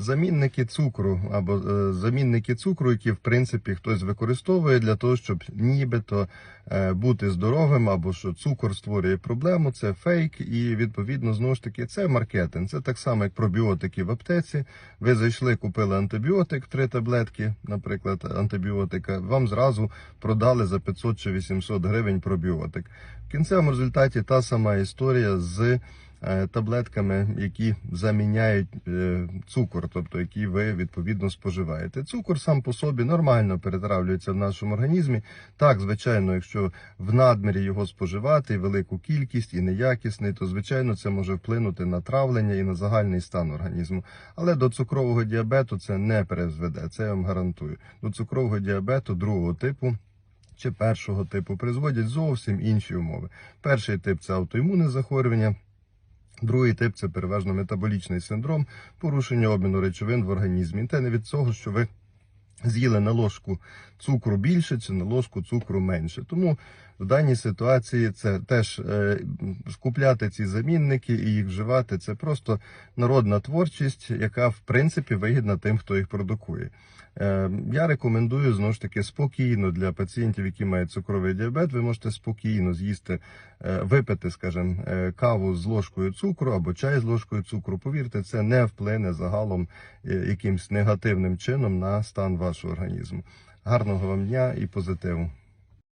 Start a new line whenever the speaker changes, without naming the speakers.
замінники цукру або е, замінники цукру, які в принципі хтось використовує для того, щоб нібито е, бути здоровим, або що цукор створює проблему, це фейк, і відповідно знову ж таки це маркетинг. Це так само, як пробіотики в аптеці. Ви зайшли, купили антибіотик, три таблетки, наприклад, антибіотика. Вам зразу продали за 500 чи 800 гривень пробіотик. В кінцевому результаті та сама історія з таблетками, які заміняють е, цукор, тобто які ви відповідно споживаєте. Цукор сам по собі нормально перетравлюється в нашому організмі. Так, звичайно, якщо в надмірі його споживати, велику кількість і неякісний, то звичайно це може вплинути на травлення і на загальний стан організму. Але до цукрового діабету це не призведе, це я вам гарантую. До цукрового діабету другого типу чи першого типу призводять зовсім інші умови. Перший тип це аутоімунне захворювання. Другий тип це переважно метаболічний синдром, порушення обміну речовин в організмі. Те не від того, що ви з'їли на ложку цукру більше чи на ложку цукру менше. Тому в даній ситуації це теж е, купляти ці замінники і їх вживати. Це просто народна творчість, яка в принципі вигідна тим, хто їх продукує. Е, Я рекомендую знову ж таки спокійно для пацієнтів, які мають цукровий діабет. Ви можете спокійно з'їсти, е, випити, скажімо, каву з ложкою цукру або чай з ложкою цукру. Повірте, це не вплине загалом якимсь негативним чином на стан вашого організму. Гарного вам дня і позитиву.